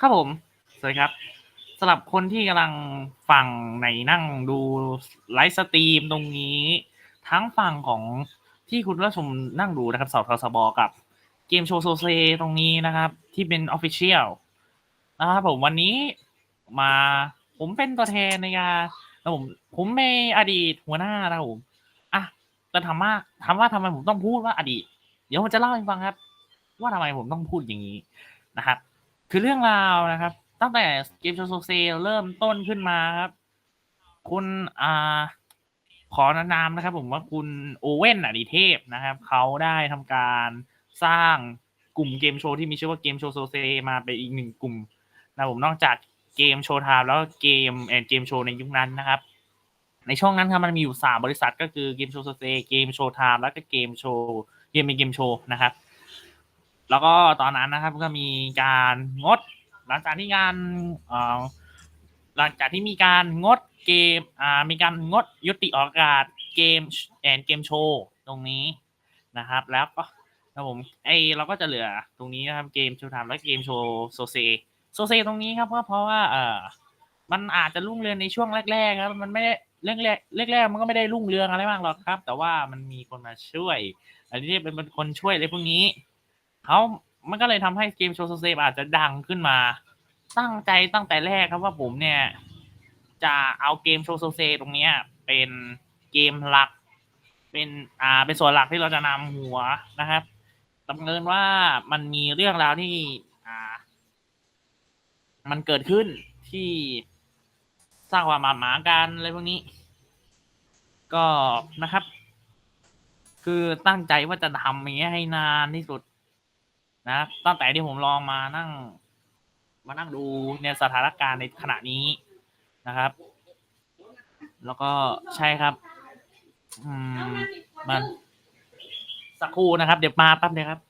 ครับผม สวัสดีครับสำหรับคนที่กำลังฟังในนั่งดูไลฟ์สตรีมตรงนี้ ทั้งฝั่งของที่คุณผู้ชมนั่งดูนะครับสทสบกับเกมโชว์โซเซตรงนี้นะครับ ที่เป็นออฟฟิเชียลนะครับผมวันนี้มาผมเป็นตัวแทนในการแล้วผมผมเป็นอดีตหัวหน้านะครับผมอะจะทำว่าถามว่าทำไมผมต้องพูดว่าอดีต เดี๋ยวผมจะเล่าให้ฟังครับ ว่าทำไมผมต้องพูดอย่างนี้นะครับ คือเรื่องราวนะครับ ตั้งแต่เกมโชว์โซเซเริ่มต้นขึ้นมาครับ คุณอ่าขอนามนะครับ ผมว่าคุณโอเว่นอดิเทพนะครับ เขาได้ทำการสร้างกลุ่มเกมโชว์ที่มีชื่อว่าเกมโชว์โซเซมาเป็นอีกหนึ่งกลุ่มนะผมนอกจากเกมโชว์ไทม์แล้วเกมแอนเกมโชว์ในยุคนั้นนะครับ ในช่วงนั้นครับมันมีอยู่สามบริษัทก็คือเกมโชว์โซเซเกมโชว์ไทม์แล้วก็เกมโชว์เกมเป็นเกมโชว์นะครับ แล้วก็ตอนนั้นนะครับก็มีการงด หลังจากที่การหลังจากที่มีการงดเกมมีการงดยุติออกอากาศเกมแอนเกมโชว์ตรงนี้นะครับ แล้วก็นะผมไอเราก็จะเหลือตรงนี้นะครับเกมโชว์ไทม์และเกมโชว์โซเซโซเซตรงนี้ครับก็เพราะว่าเออมันอาจจะรุ่งเรืองในช่วงแรกๆครับมันไม่ได้เรื่องแรกแรกๆมันก็ไม่ได้รุ่งเรืองอะไรมากหรอกครับ แต่ว่ามันมีคนมาช่วย อันนี้เป็นคนช่วยอะไรพวกนี้ เขามันก็เลยทำให้เกมโชว์โซเซอาจจะดังขึ้นมา ตั้งใจตั้งแต่แรกครับว่าผมเนี่ย จะเอาเกมโชว์โซเซตรงเนี้ย เป็นเกมหลัก เป็นอ่าเป็นส่วนหลักที่เราจะนำหัวนะครับดำเนินว่ามันมีเรื่องราวที่อ่า มันเกิดขึ้นที่สร้างความหมาดหมางกันอะไรพวกนี้ ก็นะครับ คือตั้งใจว่าจะทำอย่างเงี้ยให้นานที่สุด นะตั้งแต่ที่ผมลองมานั่ง มานั่งดูในสถานการณ์ในขณะนี้นะครับ แล้วก็ใช่ครับ อืมมันสักครู่นะครับ เดี๋ยวมาแป๊บเดียวครับ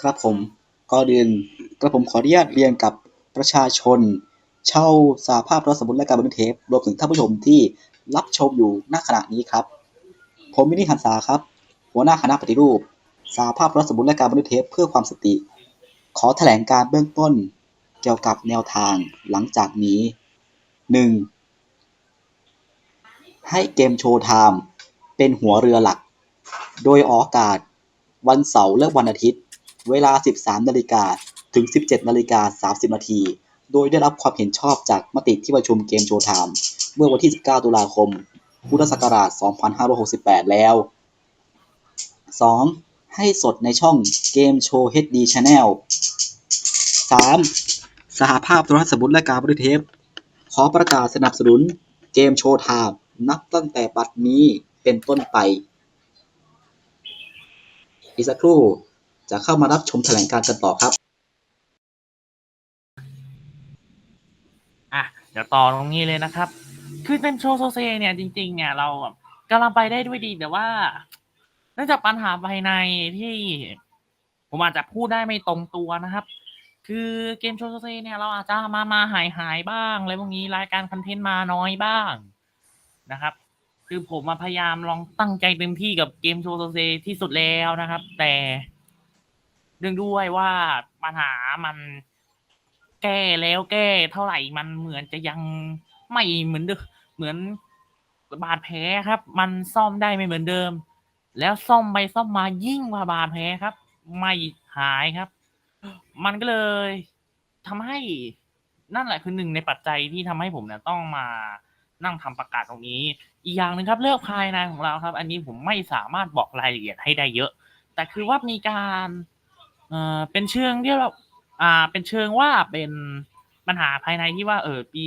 ครับผมก่อนอื่นกระผมขออนุญาตเรียนกับประชาชน เช่าสาภาพรถสมุนและการบันทึกเทปรวมถึงท่านผู้ชมที่รับชมอยู่ณขณะนี้ครับ ผมมินิหันษาครับ หัวหน้าคณะปฏิรูป สาภาพรถสมุนและการบันทึกเทปเพื่อความสติ ขอแถลงการเบื้องต้นเกี่ยวกับแนวทางหลังจากนี้ 1. ให้เกมโชว์ไทม์เป็นหัวเรือหลัก โดยออกอากาศ วันเสาร์และวันอาทิตย์ เวลา 13 นาฬิกาถึง 17 นาฬิกา 30 นาที โดยได้รับความเห็นชอบจากมติที่ประชุมเกมโชว์ไทม์เมื่อวันที่ 19 ตุลาคม พุทธศักราช 2568 แล้ว 2. ให้สดในช่องเกมโชว์ HD Channel 3. สหภาพโทรทัศน์สมุดและการบันทึกเทป ขอประกาศสนับสนุนเกมโชว์ไทม์นับตั้งแต่บัดนี้เป็นต้นไป อีกสักครู่จะเข้ามารับชมแถลงการ์กันต่อครับ อะ เดี๋ยวต่อตรงนี้เลยนะครับ คือเต็มโชว์โซเซเนี่ยจริงๆเนี่ยเรากำลังไปได้ด้วยดีแต่ว่า นื่องจากปัญหาภายในที่ผมอาจจะพูดได้ไม่ตรงตัวนะครับ คือเกมโชว์โซเซเนี่ยเราอาจจะมามาหายหายบ้างอะไรพวกนี้รายการคอนเทนต์มาน้อยบ้างนะครับ คือผมมาพยายามลองตั้งใจเต็มที่กับเกมโชว์โซเซที่สุดแล้วนะครับ แต่เรื่องด้วยว่าปัญหามันแก้แล้วแก้เท่าไหร่มันเหมือนจะยังไม่เหมือนเดิมเหมือนบาดแผลครับ มันซ่อมได้ไม่เหมือนเดิม แล้วซ่อมไปซ่อมมายิ่งกว่าบาดแผลครับ ไม่หายครับ มันก็เลยทำให้นั่นแหละคือหนึ่งในปัจจัยที่ทำให้ผมเนี่ยต้องมานั่งทำประกาศตรงนี้ อีกอย่างหนึ่งครับเลือกภายในของเราครับ อันนี้ผมไม่สามารถบอกรายละเอียดให้ได้เยอะ แต่คือว่ามีการเอ่อเป็นเชิงที่เราอ่า เป็นเชิงว่าเป็นปัญหาภายในที่ว่า เออปี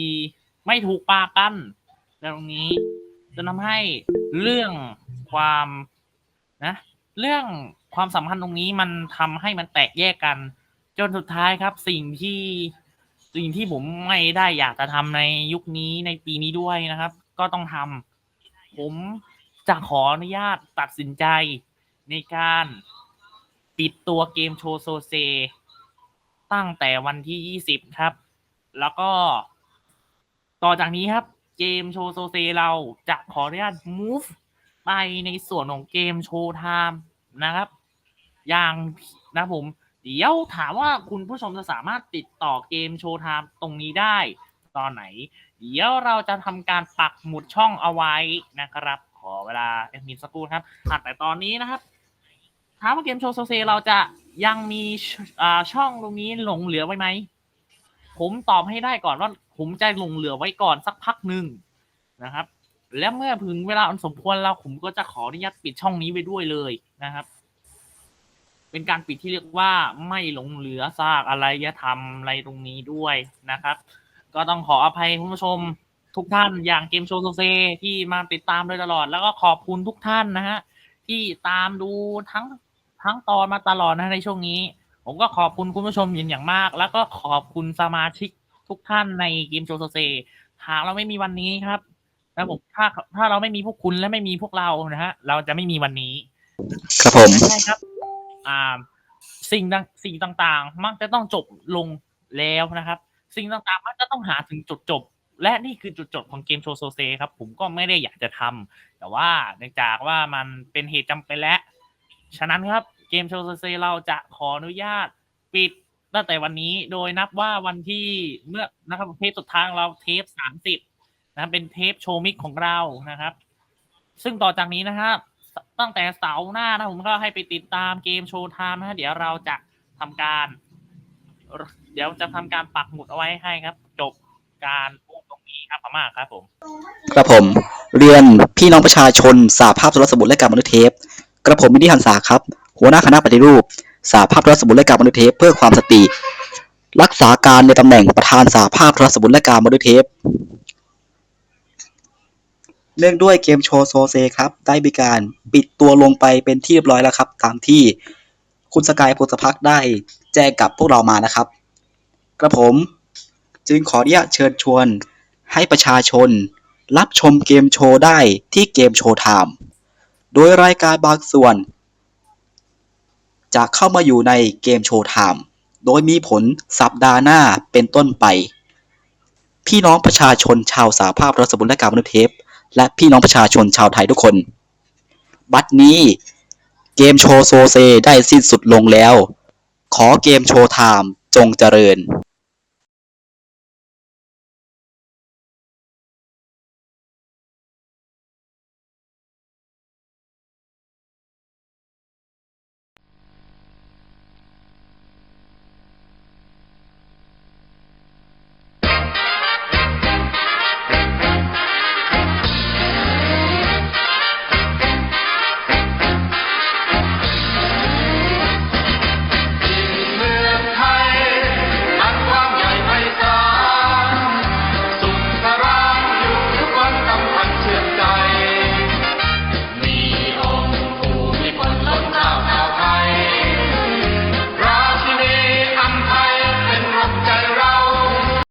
ไม่ถูกปากกันแล้วตรงนี้จะทำให้เรื่องความ นะเรื่องความสัมพันธ์ตรงนี้มันทำให้มันแตกแยกกัน จนสุดท้ายครับ สิ่งที่สิ่งที่ผมไม่ได้อยากจะทำในยุคนี้ในปีนี้ด้วยนะครับ ก็ต้องทำผมจะขออนุญาตตัดสินใจในการปิดตัวเกมโชโซเซ ตั้งแต่วันที่ 20 ครับ แล้วก็ ต่อจากนี้ครับ เกมโชโซเซเราจะขออนุญาต move ไปในส่วนของเกมโชว์ไทม์นะครับ อย่างนะผม เดี๋ยวถามว่าคุณผู้ชมจะสามารถติดต่อเกมโชว์ไทม์ตรงนี้ได้ตอนไหน เดี๋ยวเราจะทำการปักหมุดช่องเอาไว้นะครับ ขอเวลาแอดมินสักครู่ครับแต่ตอนนี้นะครับถามว่าเกมโชว์โซเซเราจะยังมีอ่าช่องตรงนี้หลงเหลือไว้ไหม ผมตอบให้ได้ก่อนว่าผมจะหลงเหลือไว้ก่อนสักพักหนึ่งนะครับ และเมื่อถึงเวลาอันสมควรแล้วผมก็จะขออนุญาตปิดช่องนี้ไว้ด้วยเลยนะครับ เป็นการปิดที่เรียกว่าไม่หลงเหลือซากอะไรยธรรมอะไรตรงนี้ด้วยนะครับ ก็ต้องขออภัยคุณผู้ชมทุกท่านอย่างเกมโชว์โซเซที่มาติดตามโดยตลอด แล้วก็ขอบคุณทุกท่านนะฮะที่ตามดูทั้งทั้งตอนมาตลอดนะในช่วงนี้ ผมก็ขอบคุณคุณผู้ชมอย่างอย่างมาก แล้วก็ขอบคุณสมาชิกทุกท่านในเกมโชว์โซเซหากเราไม่มีวันนี้ครับ นะผมถ้าถ้าเราไม่มีพวกคุณและไม่มีพวกเรานะฮะ เราจะไม่มีวันนี้ ครับผมใช่ครับ อ่า สิ่งต่างสิ่งต่างๆ มักจะต้องจบลงแล้วนะครับ สิ่งต่างๆ มักจะต้องหาถึงจุดจบ และนี่คือจุดจบของเกมโชว์โซเซครับ ผมก็ไม่ได้อยากจะทำแต่ว่าเนื่องจากว่ามันเป็นเหตุจำเป็นและฉะนั้นครับเกมโชว์โซเซเราจะขออนุญาตปิดตั้งแต่วันนี้โดยนับว่าวันที่เมื่อนะครับเทปสุดท้ายของเราเทปสามสิบ นะเป็นเทปโชว์มิกของเรานะครับ ซึ่งต่อจากนี้นะครับ ตั้งแต่เสาร์หน้านะผมก็ให้ไปติดตามเกมโชว์ไทม์นะเดี๋ยวเราจะทำการ เดี๋ยวจะทำการปักหมุดเอาไว้ให้ครับ จบการพูดตรงนี้ครับพม่าครับผมครับผม เรียนพี่น้องประชาชนสาภาพโทรสมุดและการบันทึกเทปกระผมมินิหันษาครับ หัวหน้าคณะปฏิรูปสาภาพโทรสมุดและการบันทึกเทปเพื่อความสติ รักษาการในตำแหน่งประธานสาภาพโทรสมุดและการบันทึกเทป เนื่องด้วยเกมโชว์โซเซครับได้มีการปิดตัวลงไปเป็นที่เรียบร้อยแล้วครับ ตามที่คุณสกายพลสพักได้แจ้งกับพวกเรามานะครับ กระผมจึงขออนุญาตเชิญชวนให้ประชาชน รับชมเกมโชว์ได้ที่เกมโชว์ไทม์โดยรายการบางส่วน จะเข้ามาอยู่ในเกมโชว์ไทม์โดยมีผลสัปดาห์หน้าเป็นต้นไป พี่น้องประชาชนชาวสาภาพรัฐสมุนและการบันทึกเทป และพี่น้องประชาชนชาวไทยทุกคน บัดนี้เกมโชว์โซเซได้สิ้นสุดลงแล้ว ขอเกมโชว์ไทม์จงเจริญ